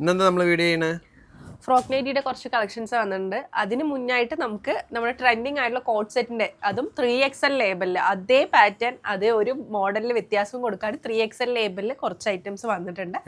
ഇന്നെന്താ നമ്മൾ വീഡിയോ ചെയ്യണേ? ഫ്രോക്ക് നൈറ്റിയുടെ കുറച്ച് കളക്ഷൻസ് വന്നിട്ടുണ്ട്. അതിന് മുന്നായിട്ട് നമുക്ക് നമ്മുടെ ട്രെൻഡിങ് ആയിട്ടുള്ള കോട്ട് സെറ്റിന്റെ അതും ത്രീ എക്സ് എൽ ലേബലിൽ അതേ പാറ്റേൺ അതേ ഒരു മോഡലിൽ വ്യത്യാസം കൊടുക്കാൻ ത്രീ എക്സ് എൽ ലേബലിൽ കുറച്ച് ഐറ്റംസ് വന്നിട്ടുണ്ട്.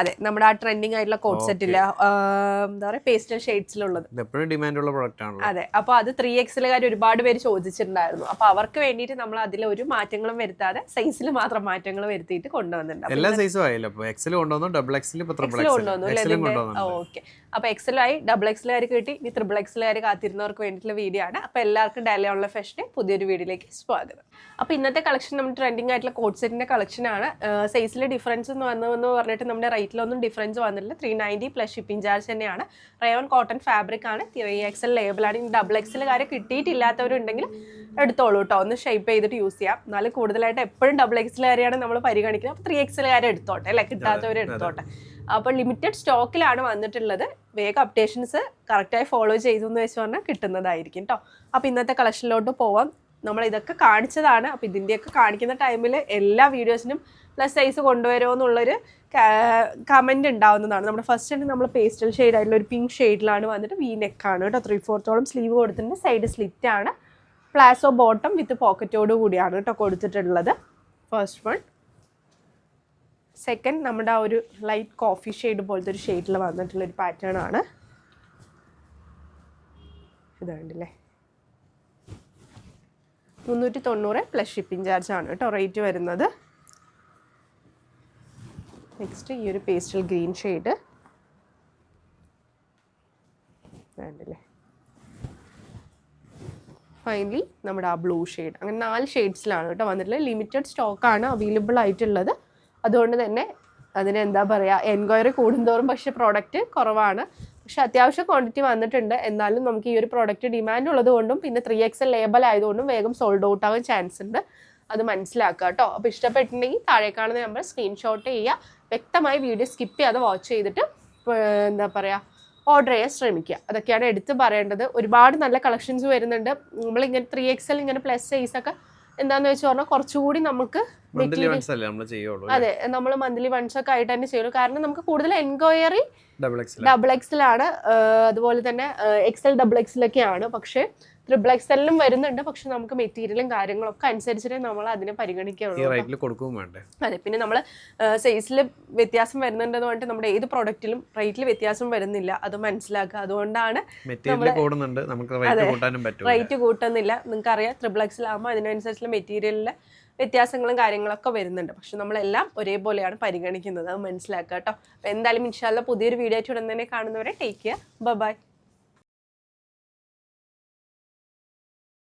അതെ നമ്മുടെ ആ ട്രെൻഡിങ് ആയിട്ടുള്ള കോട്ട് സെറ്റിൽ എന്താ പറയുക പേസ്റ്റൽ ഷെയ്ഡ്സിലുള്ളത് ഡിമാൻഡുള്ള പ്രൊഡക്റ്റ് ആണല്ലോ. അതെ അപ്പൊ അത് ത്രീ എക്സിലുകാർ ഒരുപാട് പേര് ചോദിച്ചിട്ടുണ്ടായിരുന്നു. അപ്പൊ അവർക്ക് വേണ്ടിയിട്ട് നമ്മൾ അതിൽ ഒരു മാറ്റങ്ങളും വരുത്താതെ സൈസിൽ മാത്രം മാറ്റങ്ങൾ വരുത്തിയിട്ട് കൊണ്ടുവന്നിട്ടുണ്ട്. എല്ലാ സൈസും ആയില്ല. എക്സിൽ കൊണ്ടുവന്നു ഡബിൾ എക്സിൽ കൊണ്ടുവന്നു ഓക്കെ. അപ്പൊ എക്സലായി ഡബിൾ എക്സലുകാർ കിട്ടി. ഇനി ത്രിബിൾ എക്സലുകാർ കാത്തിരുന്നവർക്ക് വേണ്ടിയിട്ടുള്ള വീഡിയോ ആണ്. അപ്പോൾ എല്ലാവർക്കും ഡയലി ഓൺലൈൻ ഫാഷന് പുതിയൊരു വീഡിയോയിലേക്ക് സ്വാഗതം. അപ്പോൾ ഇന്നത്തെ കളക്ഷൻ നമ്മൾ ട്രെൻഡിങ് ആയിട്ടുള്ള കോട്ട് സെറ്റിന്റെ കളക്ഷൻ ആണ്. സൈസിലെ ഡിഫറൻസ് എന്ന് വന്നതെന്ന് പറഞ്ഞിട്ട് നമ്മുടെ റേറ്റിലൊന്നും ഡിഫറൻസ് വന്നിട്ടില്ല. Three ninety plus shipping charge തന്നെയാണ്. റയോൺ കോട്ടൺ ഫാബ്രിക് ആണ്. ത്രീ എക്സൽ ലേബിളാണ് ഇനി ഡബിൾ എക്സലുകാർ കിട്ടിയിട്ടില്ലാത്തവരുണ്ടെങ്കിൽ എടുത്തോളൂ കേട്ടോ ഒന്ന് ഷേപ്പ് ചെയ്തിട്ട് യൂസ് ചെയ്യാം. എന്നാലും കൂടുതലായിട്ട് എപ്പോഴും ഡബിൾ എക്സൽ എക്സലുകാരെയാണ് നമ്മൾ പരിഗണിക്കുന്നത്. അപ്പോൾ ത്രീ എക്സലുകാരെ എടുത്തോട്ടെ അല്ലെ? കിട്ടാത്തവരെ എടുത്തോട്ടെ. അപ്പോൾ ലിമിറ്റഡ് സ്റ്റോക്കിലാണ് വന്നിട്ടുള്ളത്. വേഗം അപ്ഡേഷൻസ് കറക്റ്റായി ഫോളോ ചെയ്തു എന്ന് വെച്ച് പറഞ്ഞാൽ കിട്ടുന്നതായിരിക്കും കേട്ടോ അപ്പോൾ ഇന്നത്തെ കളക്ഷനിലോട്ട് പോവാം. നമ്മൾ ഇതൊക്കെ കാണിച്ചതാണ്. അപ്പോൾ ഇതിന്റെയൊക്കെ കാണിക്കുന്ന ടൈമിൽ എല്ലാ വീഡിയോസിനും പ്ലസ് സൈസ് കൊണ്ടുവരുമോ എന്നുള്ളൊരു കമന്റ് ഉണ്ടാവുന്നതാണ്. നമ്മുടെ ഫസ്റ്റ് തന്നെ നമ്മൾ പേസ്റ്റൽ ഷെയ്ഡ് ആയിട്ടുള്ള ഒരു പിങ്ക് ഷെയ്ഡിലാണ് വന്നിട്ട് വി നെക്കാണ് കേട്ടോ ത്രീ ഫോർത്തോളം സ്ലീവ് കൊടുത്തിട്ടുണ്ട്. സൈഡ് സ്ലിറ്റാണ് പ്ലാസോ ബോട്ടം വിത്ത് പോക്കറ്റോട് കൂടിയാണ് കേട്ടോ കൊടുത്തിട്ടുള്ളത്. ഫസ്റ്റ് വൺ സെക്കൻഡ് നമ്മുടെ ആ ഒരു ലൈറ്റ് കോഫി ഷെയ്ഡ് പോലത്തെ ഒരു ഷെയ്ഡിൽ വന്നിട്ടുള്ള ഒരു പാറ്റേൺ ആണ്. ഇതുണ്ടല്ലേ മുന്നൂറ്റി തൊണ്ണൂറ് പ്ലസ് ഷിപ്പിംഗ് ചാർജ് ആണ് കേട്ടോ റേറ്റ് വരുന്നത്. നെക്സ്റ്റ് ഈ ഒരു പേസ്റ്റൽ ഗ്രീൻ ഷെയ്ഡ് വേണ്ടല്ലേ ഫൈനലി നമ്മുടെ ആ ബ്ലൂ ഷെയ്ഡ് അങ്ങനെ നാല് ഷെയ്ഡ്സിലാണ് കേട്ടോ വന്നിട്ടുള്ളത്. ലിമിറ്റഡ് സ്റ്റോക്കാണ് അവൈലബിൾ ആയിട്ടുള്ളത്. അതുകൊണ്ട് തന്നെ അതിന് എന്താ പറയുക എൻക്വയറി കൂടുന്തോറും പക്ഷെ പ്രോഡക്റ്റ് കുറവാണ്. പക്ഷെ അത്യാവശ്യം ക്വാണ്ടിറ്റി വന്നിട്ടുണ്ട്. എന്നാലും നമുക്ക് ഈ ഒരു പ്രോഡക്റ്റ് ഡിമാൻഡ് ഉള്ളതുകൊണ്ടും പിന്നെ ത്രീ എക്സ് ലേബൽ ആയതുകൊണ്ടും വേഗം സോൾഡ് ഔട്ട് ആവാൻ ചാൻസ് ഉണ്ട്. അത് മനസ്സിലാക്കുക കേട്ടോ. അപ്പോൾ ഇഷ്ടപ്പെട്ടിട്ടുണ്ടെങ്കിൽ താഴെ കാണുന്ന നമ്പർ സ്ക്രീൻഷോട്ട് ചെയ്യുക. വ്യക്തമായി വീഡിയോ സ്കിപ്പ് ചെയ്യാതെ വാച്ച് ചെയ്തിട്ട് എന്താ പറയുക ഓർഡർ ചെയ്യാൻ ശ്രമിക്കുക. അതൊക്കെയാണ് എടുത്ത് പറയേണ്ടത്. ഒരുപാട് നല്ല കളക്ഷൻസ് വരുന്നുണ്ട്. നമ്മളിങ്ങനെ ത്രീ എക്സൽ ഇങ്ങനെ പ്ലസ് സൈസ് ഒക്കെ എന്താന്ന് വെച്ച് പറഞ്ഞാൽ കുറച്ചുകൂടി നമുക്ക് മന്ത്ലി വൺസ് അല്ലേ നമ്മൾ ചെയ്യുള്ളൂ അതെ നമ്മൾ മന്ത്ലി വൺസ് ഒക്കെ ആയിട്ട് തന്നെ ചെയ്യുള്ളൂ. കാരണം നമുക്ക് കൂടുതൽ എൻക്വയറി ഡബിൾ എക്സിലാണ് അതുപോലെ തന്നെ എക്സൽ ഡബിൾ എക്സിലൊക്കെയാണ് പക്ഷേ ട്രിപ്പിൾ എക്സലിലും വരുന്നുണ്ട്. പക്ഷെ നമുക്ക് മെറ്റീരിയലും കാര്യങ്ങളൊക്കെ അനുസരിച്ചിട്ടേ നമ്മൾ അതിനെ പരിഗണിക്കുകയുള്ളൂ അതെ പിന്നെ നമ്മൾ സൈസിൽ വ്യത്യാസം വരുന്നുണ്ടെന്ന് പറഞ്ഞിട്ട് നമ്മുടെ ഏത് പ്രോഡക്റ്റിലും റേറ്റിൽ വ്യത്യാസം വരുന്നില്ല. അത് മനസ്സിലാക്കുക. അതുകൊണ്ടാണ് റേറ്റ് കൂട്ടുന്നില്ല. നിങ്ങൾക്ക് അറിയാം ത്രിബിൾ എക്സിലാകുമ്പോൾ അതിനനുസരിച്ചുള്ള മെറ്റീരിയലിലെ വ്യത്യാസങ്ങളും കാര്യങ്ങളൊക്കെ വരുന്നുണ്ട്. പക്ഷെ നമ്മളെല്ലാം ഒരേപോലെയാണ് പരിഗണിക്കുന്നത്. അത് മനസ്സിലാക്കുക കേട്ടോ. എന്തായാലും ഇൻഷാല്ല പുതിയൊരു വീഡിയോ ആയിട്ട് ഉടൻ തന്നെ കാണുന്നവരെ ടേക്ക് കെയർ ബൈ